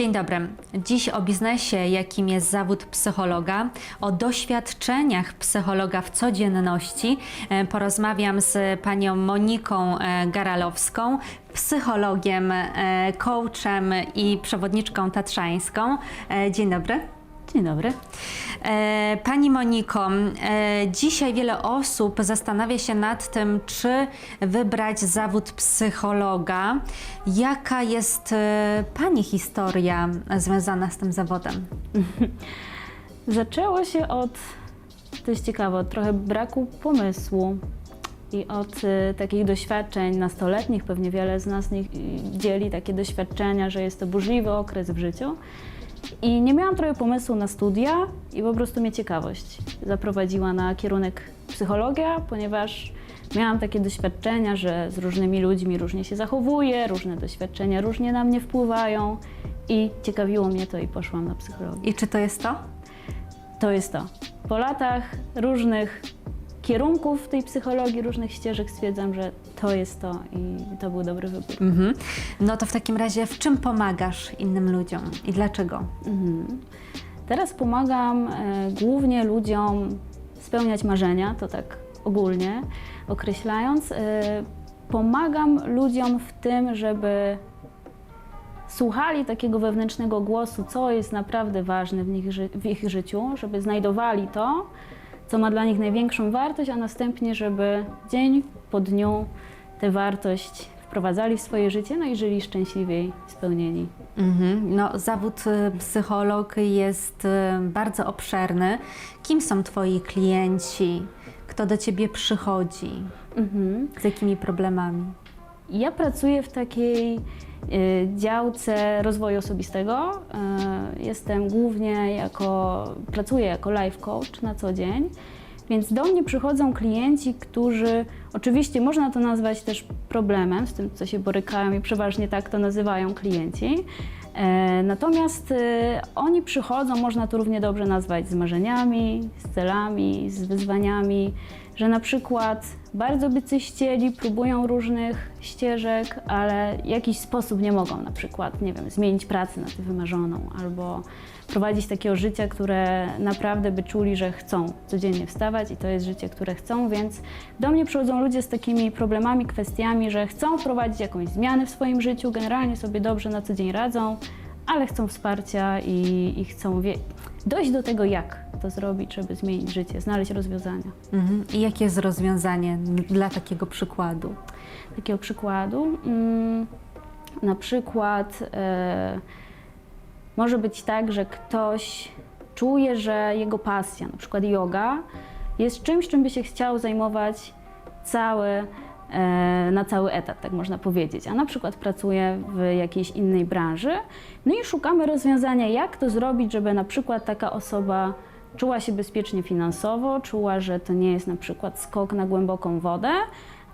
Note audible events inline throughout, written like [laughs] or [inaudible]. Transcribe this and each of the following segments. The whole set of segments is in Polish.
Dzień dobry. Dziś o biznesie, jakim jest zawód psychologa, o doświadczeniach psychologa w codzienności e, porozmawiam z panią Moniką e, Garalowską, psychologiem, e, coachem i przewodniczką tatrzańską. Dzień dobry. Dzień dobry. E, Pani Moniko, e, dzisiaj wiele osób zastanawia się nad tym, czy wybrać zawód psychologa. Jaka jest e, Pani historia związana z tym zawodem? [laughs] Zaczęło się od, to jest ciekawe, od trochę braku pomysłu i od takich doświadczeń nastoletnich. Pewnie wiele z nas nie, dzieli takie doświadczenia, że jest to burzliwy okres w życiu. I nie miałam trochę pomysłu na studia i po prostu mnie ciekawość zaprowadziła na kierunek psychologia, ponieważ miałam takie doświadczenia, że z różnymi ludźmi różnie się zachowuję, różne doświadczenia różnie na mnie wpływają i ciekawiło mnie to i poszłam na psychologię. I czy to jest to? To jest to. Po latach różnych kierunków tej psychologii, różnych ścieżek stwierdzam, że to jest to i to był dobry wybór. Mhm. No to w takim razie w czym pomagasz innym ludziom i dlaczego? Mhm. Teraz pomagam e, głównie ludziom spełniać marzenia, to tak ogólnie określając. E, pomagam ludziom w tym, żeby słuchali takiego wewnętrznego głosu, co jest naprawdę ważne w, nich, ży- w ich życiu, żeby znajdowali to, co ma dla nich największą wartość, a następnie, żeby dzień po dniu tę wartość wprowadzali w swoje życie, no i żyli szczęśliwiej, spełnieni. Mhm. No, zawód y, psycholog jest y, bardzo obszerny. Kim są Twoi klienci? Kto do Ciebie przychodzi? Mhm. Z jakimi problemami? Ja pracuję w takiej działce rozwoju osobistego. Y, jestem głównie jako, pracuję jako life coach na co dzień, więc do mnie przychodzą klienci, którzy oczywiście można to nazwać też problemem, z tym co się borykają i przeważnie tak to nazywają klienci. E, Natomiast y, oni przychodzą, można to równie dobrze nazwać z marzeniami, z celami, z wyzwaniami, że na przykład bardzo by coś chcieli, próbują różnych ścieżek, ale w jakiś sposób nie mogą. Na przykład, nie wiem, zmienić pracy na tę wymarzoną albo prowadzić takiego życia, które naprawdę by czuli, że chcą codziennie wstawać i to jest życie, które chcą, więc do mnie przychodzą ludzie z takimi problemami, kwestiami, że chcą wprowadzić jakąś zmianę w swoim życiu, generalnie sobie dobrze na co dzień radzą, ale chcą wsparcia i, i chcą dojść do tego, jak to zrobić, żeby zmienić życie, znaleźć rozwiązania. Mhm. I jakie jest rozwiązanie dla takiego przykładu? takiego przykładu. Mm, Na przykład e, może być tak, że ktoś czuje, że jego pasja, na przykład yoga, jest czymś, czym by się chciał zajmować cały, e, na cały etat, tak można powiedzieć, a na przykład pracuje w jakiejś innej branży. No i szukamy rozwiązania, jak to zrobić, żeby na przykład taka osoba czuła się bezpiecznie finansowo, czuła, że to nie jest na przykład skok na głęboką wodę,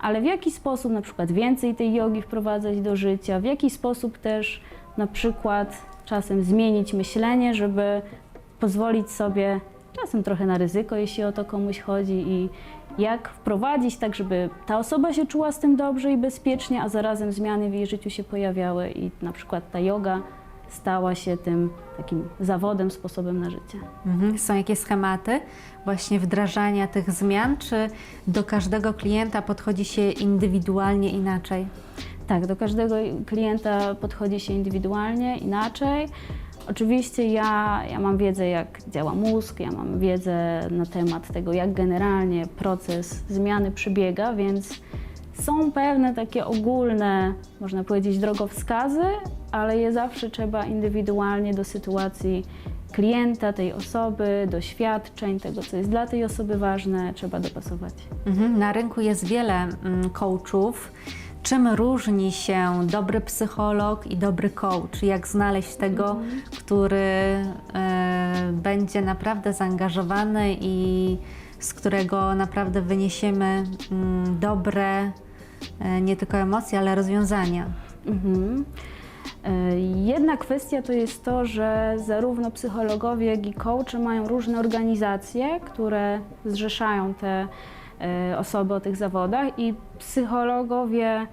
ale w jaki sposób na przykład więcej tej jogi wprowadzać do życia, w jaki sposób też na przykład czasem zmienić myślenie, żeby pozwolić sobie czasem trochę na ryzyko, jeśli o to komuś chodzi i jak wprowadzić tak, żeby ta osoba się czuła z tym dobrze i bezpiecznie, a zarazem zmiany w jej życiu się pojawiały i na przykład ta yoga stała się tym takim zawodem, sposobem na życie. Mhm. Są jakieś schematy właśnie wdrażania tych zmian, czy do każdego klienta podchodzi się indywidualnie inaczej? Tak, do każdego klienta podchodzi się indywidualnie, inaczej. Oczywiście ja, ja mam wiedzę, jak działa mózg, ja mam wiedzę na temat tego, jak generalnie proces zmiany przebiega, więc są pewne takie ogólne, można powiedzieć, drogowskazy, ale je zawsze trzeba indywidualnie do sytuacji klienta, tej osoby, doświadczeń, tego, co jest dla tej osoby ważne, trzeba dopasować. Mhm. Na rynku jest wiele mm, coachów. Czym różni się dobry psycholog i dobry coach? Jak znaleźć tego, który e, będzie naprawdę zaangażowany i z którego naprawdę wyniesiemy mm, dobre nie tylko emocje, ale rozwiązania? Mhm. E, Jedna kwestia to jest to, że zarówno psychologowie, jak i coachy mają różne organizacje, które zrzeszają te e, osoby o tych zawodach i psychologowie e,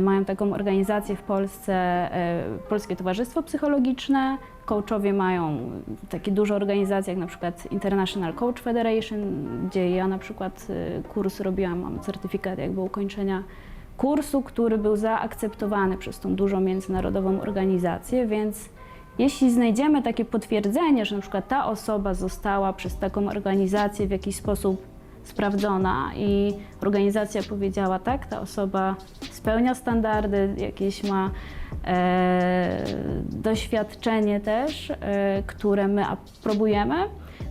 mają taką organizację w Polsce, e, Polskie Towarzystwo Psychologiczne. Coachowie mają takie duże organizacje, jak na przykład International Coach Federation, gdzie ja na przykład e, kurs robiłam, mam certyfikat jakby ukończenia kursu, który był zaakceptowany przez tą dużą międzynarodową organizację, więc jeśli znajdziemy takie potwierdzenie, że na przykład ta osoba została przez taką organizację w jakiś sposób sprawdzona i organizacja powiedziała tak, ta osoba spełnia standardy, jakieś ma e, doświadczenie też, e, które my aprobujemy,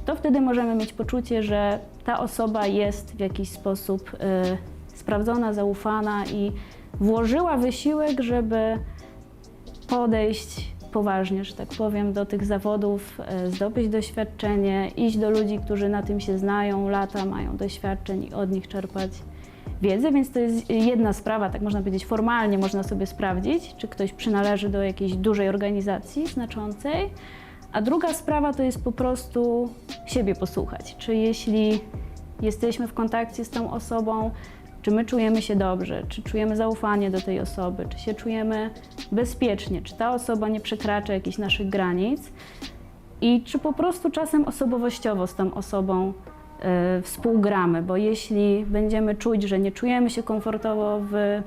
to wtedy możemy mieć poczucie, że ta osoba jest w jakiś sposób e, sprawdzona, zaufana i włożyła wysiłek, żeby podejść poważnie, że tak powiem, do tych zawodów, e, zdobyć doświadczenie, iść do ludzi, którzy na tym się znają, lata mają doświadczeń i od nich czerpać wiedzę, więc to jest jedna sprawa, tak można powiedzieć, formalnie można sobie sprawdzić, czy ktoś przynależy do jakiejś dużej organizacji znaczącej, a druga sprawa to jest po prostu siebie posłuchać, czy jeśli jesteśmy w kontakcie z tą osobą, czy my czujemy się dobrze, czy czujemy zaufanie do tej osoby, czy się czujemy bezpiecznie, czy ta osoba nie przekracza jakichś naszych granic i czy po prostu czasem osobowościowo z tą osobą y, współgramy, bo jeśli będziemy czuć, że nie czujemy się komfortowo w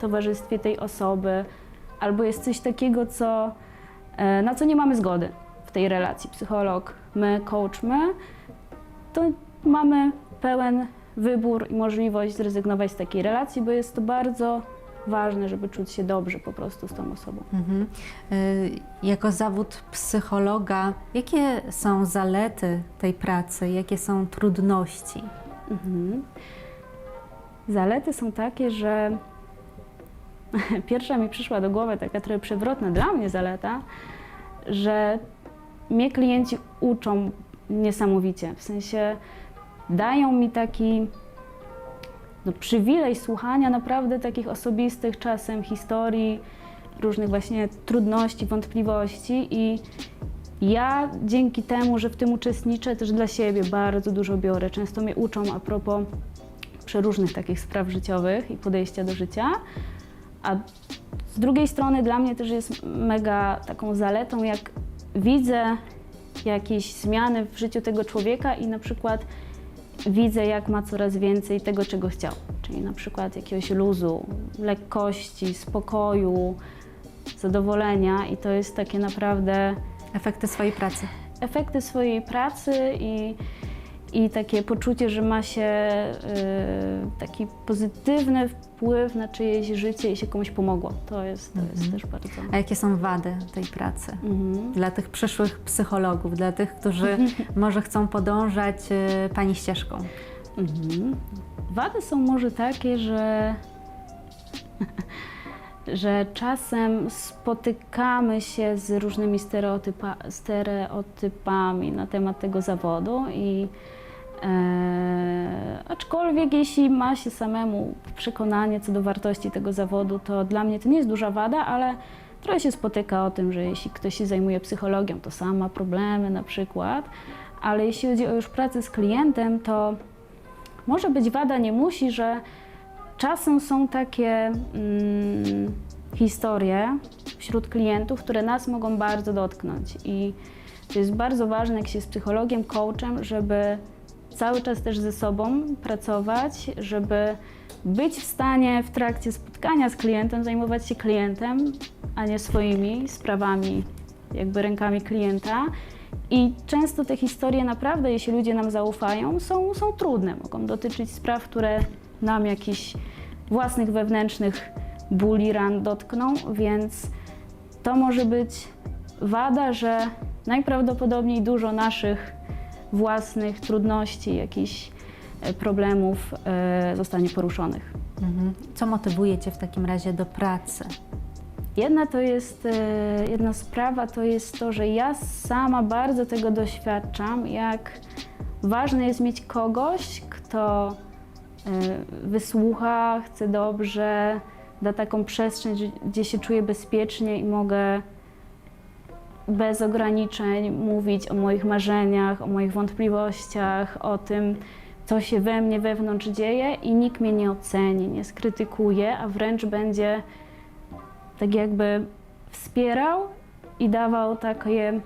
towarzystwie tej osoby, albo jest coś takiego, co, y, na co nie mamy zgody w tej relacji, psycholog, my, coach, my, to mamy pełen wybór i możliwość zrezygnować z takiej relacji, bo jest to bardzo ważne, żeby czuć się dobrze po prostu z tą osobą. Mhm. Y, Jako zawód psychologa, jakie są zalety tej pracy, jakie są trudności? Mhm. Zalety są takie, że [laughs] pierwsza mi przyszła do głowy taka trochę przewrotna dla mnie zaleta, że mnie klienci uczą niesamowicie. W sensie dają mi taki no, przywilej słuchania naprawdę takich osobistych czasem historii, różnych właśnie trudności, wątpliwości i ja dzięki temu, że w tym uczestniczę, też dla siebie bardzo dużo biorę. Często mnie uczą a propos przeróżnych takich spraw życiowych i podejścia do życia. A z drugiej strony dla mnie też jest mega taką zaletą, jak widzę jakieś zmiany w życiu tego człowieka i na przykład widzę, jak ma coraz więcej tego, czego chciał. Czyli na przykład jakiegoś luzu, lekkości, spokoju, zadowolenia i to jest takie naprawdę Efekty swojej pracy. efekty swojej pracy i, i takie poczucie, że ma się y, taki pozytywny wpływ na czyjeś życie i się komuś pomogło. To jest, to jest też bardzo. A jakie są wady tej pracy? Mhm. Dla tych przyszłych psychologów, dla tych, którzy [laughs] może chcą podążać y, Pani ścieżką. Mhm. Wady są może takie, że, [laughs] że czasem spotykamy się z różnymi stereotypa, stereotypami na temat tego zawodu i e, aczkolwiek jeśli ma się samemu przekonanie co do wartości tego zawodu, to dla mnie to nie jest duża wada, ale trochę się spotyka o tym, że jeśli ktoś się zajmuje psychologią, to sam ma problemy na przykład, ale jeśli chodzi o już pracę z klientem, to może być wada, nie musi, że czasem są takie mm, historie wśród klientów, które nas mogą bardzo dotknąć. I to jest bardzo ważne, jak się jest psychologiem, coachem, żeby cały czas też ze sobą pracować, żeby być w stanie w trakcie spotkania z klientem zajmować się klientem, a nie swoimi sprawami, jakby rękami klienta. I często te historie naprawdę, jeśli ludzie nam zaufają, są, są trudne. Mogą dotyczyć spraw, które nam jakichś własnych wewnętrznych bóli, ran dotkną, więc to może być wada, że najprawdopodobniej dużo naszych własnych trudności, jakichś e, problemów e, zostanie poruszonych. Mhm. Co motywuje Cię w takim razie do pracy? Jedna to jest, e, jedna sprawa to jest to, że ja sama bardzo tego doświadczam, jak ważne jest mieć kogoś, kto wysłucha, chce dobrze, da taką przestrzeń, gdzie się czuję bezpiecznie i mogę bez ograniczeń mówić o moich marzeniach, o moich wątpliwościach, o tym, to się we mnie wewnątrz dzieje i nikt mnie nie oceni, nie skrytykuje, a wręcz będzie tak jakby wspierał i dawał takie,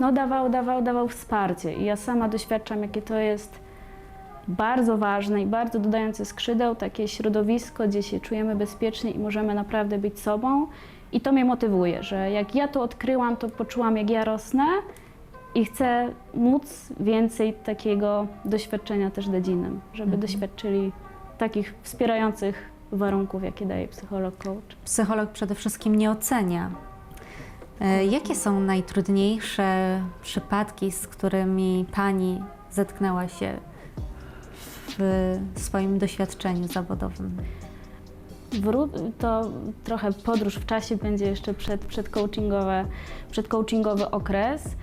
no dawał, dawał, dawał wsparcie. I ja sama doświadczam, jakie to jest bardzo ważne i bardzo dodające skrzydeł, takie środowisko, gdzie się czujemy bezpiecznie i możemy naprawdę być sobą. I to mnie motywuje, że jak ja to odkryłam, to poczułam, jak ja rosnę i chcę móc więcej takiego doświadczenia też dać innym, żeby doświadczyli takich wspierających warunków, jakie daje psycholog, coach. Psycholog przede wszystkim nie ocenia. E, Jakie są najtrudniejsze przypadki, z którymi Pani zetknęła się w swoim doświadczeniu zawodowym? To trochę podróż w czasie będzie jeszcze przed, przed, coachingowe, przed coachingowy okres.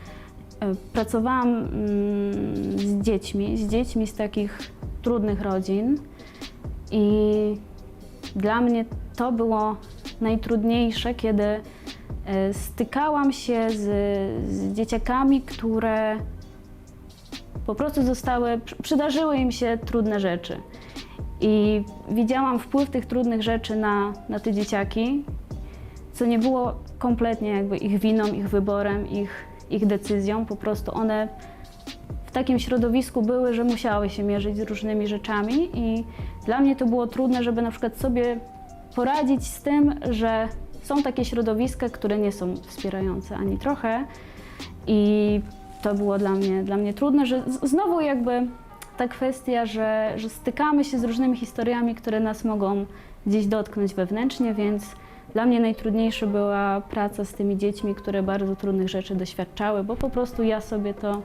E, Pracowałam mm, z dziećmi, z dziećmi z takich trudnych rodzin i dla mnie to było najtrudniejsze, kiedy e, stykałam się z, z dzieciakami, które po prostu zostały, przy- przydarzyły im się trudne rzeczy. I widziałam wpływ tych trudnych rzeczy na, na te dzieciaki, co nie było kompletnie jakby ich winą, ich wyborem, ich, ich decyzją. Po prostu one w takim środowisku były, że musiały się mierzyć z różnymi rzeczami i dla mnie to było trudne, żeby na przykład sobie poradzić z tym, że są takie środowiska, które nie są wspierające ani trochę i to było dla mnie, dla mnie trudne, że znowu jakby ta kwestia, że, że stykamy się z różnymi historiami, które nas mogą gdzieś dotknąć wewnętrznie, więc dla mnie najtrudniejsza była praca z tymi dziećmi, które bardzo trudnych rzeczy doświadczały, bo po prostu ja sobie to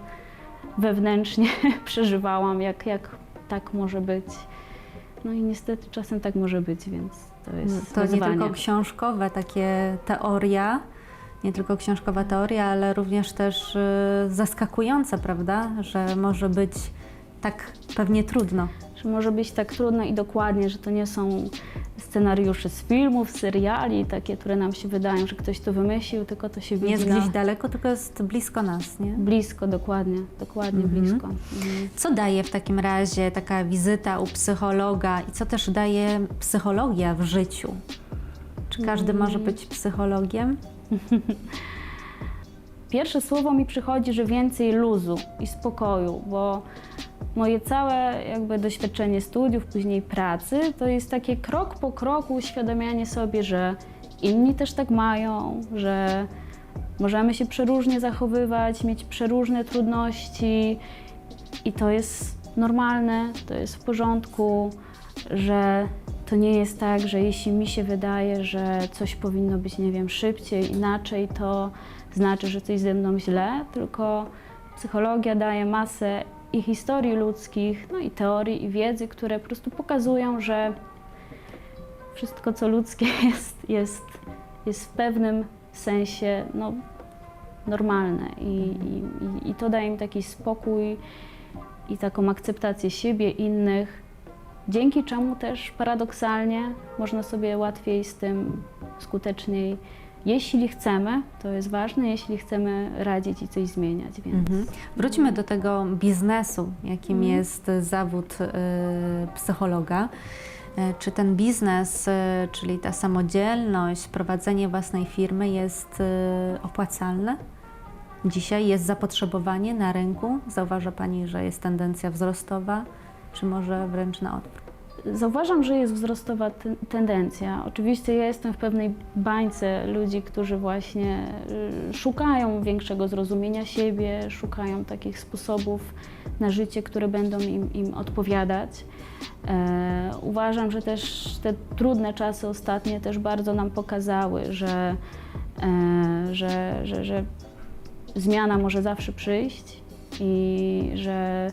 wewnętrznie [laughs] przeżywałam, jak, jak tak może być. No i niestety czasem tak może być, więc to jest To nie wyzwanie. tylko książkowe takie teoria, nie tylko książkowa teoria, ale również też y, zaskakujące, prawda, że może być tak pewnie trudno. że może być tak trudno i dokładnie, że to nie są scenariusze z filmów, seriali, takie, które nam się wydają, że ktoś to wymyślił, tylko to się Nie jest widzi gdzieś daleko, tylko jest blisko nas, nie? blisko, dokładnie, dokładnie Mhm. blisko. Mhm. Co daje w takim razie taka wizyta u psychologa i co też daje psychologia w życiu? Czy każdy Mm. może być psychologiem? [laughs] Pierwsze słowo mi przychodzi, że więcej luzu i spokoju, bo moje całe jakby doświadczenie studiów, później pracy, to jest takie krok po kroku uświadamianie sobie, że inni też tak mają, że możemy się przeróżnie zachowywać, mieć przeróżne trudności i to jest normalne, to jest w porządku, że to nie jest tak, że jeśli mi się wydaje, że coś powinno być, nie wiem, szybciej, inaczej, to znaczy, że coś ze mną źle, tylko psychologia daje masę i historii ludzkich, no i teorii, i wiedzy, które po prostu pokazują, że wszystko, co ludzkie [laughs] jest, jest, jest w pewnym sensie no, normalne. I, i, i- to daje mi taki spokój i taką akceptację siebie, innych, dzięki czemu też paradoksalnie można sobie łatwiej z tym skuteczniej, jeśli chcemy, to jest ważne, jeśli chcemy radzić i coś zmieniać, więc Mhm. Wróćmy do tego biznesu, jakim Mhm. jest zawód y, psychologa. Y, Czy ten biznes, y, czyli ta samodzielność, prowadzenie własnej firmy jest y, opłacalne? Dzisiaj jest zapotrzebowanie na rynku? Zauważa Pani, że jest tendencja wzrostowa, czy może wręcz na odwrót? Zauważam, że jest wzrostowa ten- tendencja. Oczywiście ja jestem w pewnej bańce ludzi, którzy właśnie y, szukają większego zrozumienia siebie, szukają takich sposobów na życie, które będą im, im odpowiadać. E, uważam, że też te trudne czasy ostatnie też bardzo nam pokazały, że, e, że, że, że zmiana może zawsze przyjść i że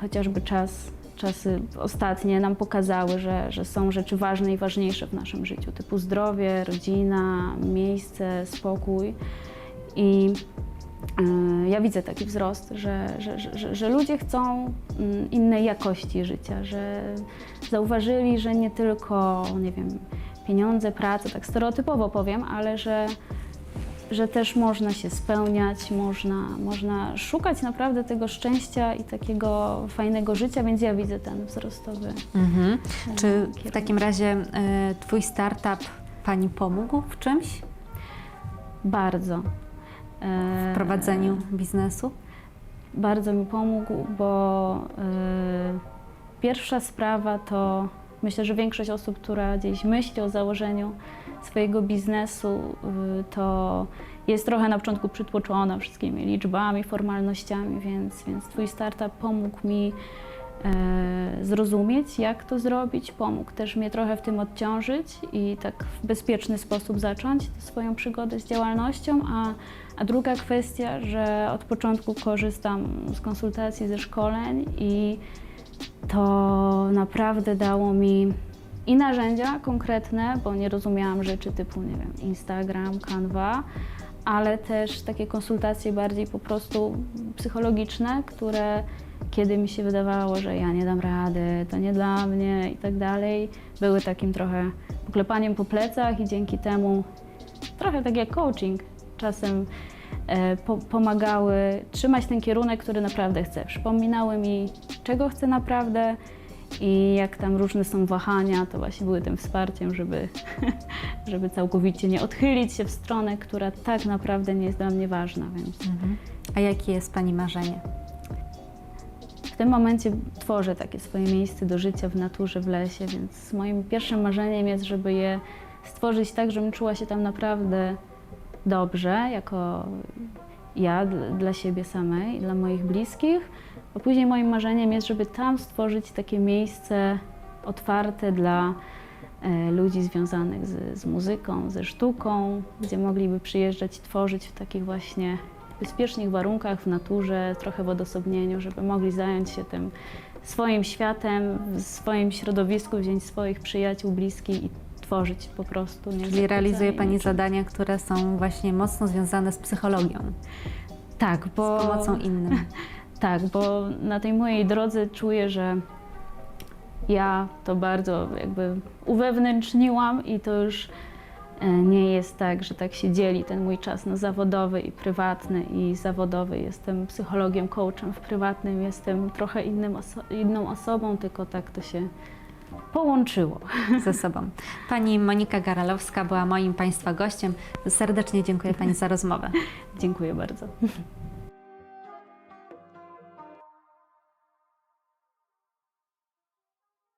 chociażby czas, czasy ostatnie nam pokazały, że, że są rzeczy ważne i ważniejsze w naszym życiu, typu zdrowie, rodzina, miejsce, spokój. I e, ja widzę taki wzrost, że, że, że- że, że ludzie chcą mm, innej jakości życia, że zauważyli, że nie tylko, nie wiem, pieniądze, praca, tak stereotypowo powiem, ale że że też można się spełniać, można, można szukać naprawdę tego szczęścia i takiego fajnego życia, więc ja widzę ten wzrostowy. Mhm. Czy w takim razie e, Twój startup Pani pomógł w czymś? Bardzo. E, W prowadzeniu biznesu? Bardzo mi pomógł, bo y, pierwsza sprawa to myślę, że większość osób, która gdzieś myśli o założeniu swojego biznesu, y, to jest trochę na początku przytłoczona wszystkimi liczbami, formalnościami, więc, więc Twój startup pomógł mi e, zrozumieć, jak to zrobić, pomógł też mnie trochę w tym odciążyć i tak w bezpieczny sposób zacząć swoją przygodę z działalnością, a, a druga kwestia, że od początku korzystam z konsultacji, ze szkoleń i to naprawdę dało mi i narzędzia konkretne, bo nie rozumiałam rzeczy typu, nie wiem, Instagram, Canva, ale też takie konsultacje bardziej po prostu psychologiczne, które kiedy mi się wydawało, że ja nie dam rady, to nie dla mnie i tak dalej, były takim trochę poklepaniem po plecach i dzięki temu trochę tak jak coaching. Czasem po, pomagały trzymać ten kierunek, który naprawdę chcę. Przypominały mi, czego chcę naprawdę i jak tam różne są wahania, to właśnie były tym wsparciem, żeby, [laughs] żeby całkowicie nie odchylić się w stronę, która tak naprawdę nie jest dla mnie ważna. Więc A jakie jest Pani marzenie? w tym momencie tworzę takie swoje miejsce do życia w naturze, w lesie, więc moim pierwszym marzeniem jest, żeby je stworzyć tak, żebym czuła się tam naprawdę dobrze, jako ja dl- dla siebie samej dla moich bliskich. A później moim marzeniem jest, żeby tam stworzyć takie miejsce otwarte dla e, ludzi związanych z, z muzyką, ze sztuką, gdzie mogliby przyjeżdżać i tworzyć w takich właśnie bezpiecznych warunkach, w naturze, trochę w odosobnieniu, żeby mogli zająć się tym swoim światem, w swoim środowisku, wziąć swoich przyjaciół, bliskich i tworzyć po prostu. Nie Czyli realizuje Pani zadania, które są właśnie mocno związane z psychologią, Tak, bo... z pomocą innym. [laughs] Tak, bo na tej mojej drodze czuję, że ja to bardzo jakby uwewnętrzniłam i to już e, nie jest tak, że tak się dzieli ten mój czas na zawodowy i prywatny i zawodowy. Jestem psychologiem, coachem w prywatnym, jestem trochę innym oso- inną osobą, tylko tak to się połączyło. ze sobą. Pani Monika Garalowska była moim Państwa gościem. Serdecznie dziękuję Pani za rozmowę. Dziękuję bardzo.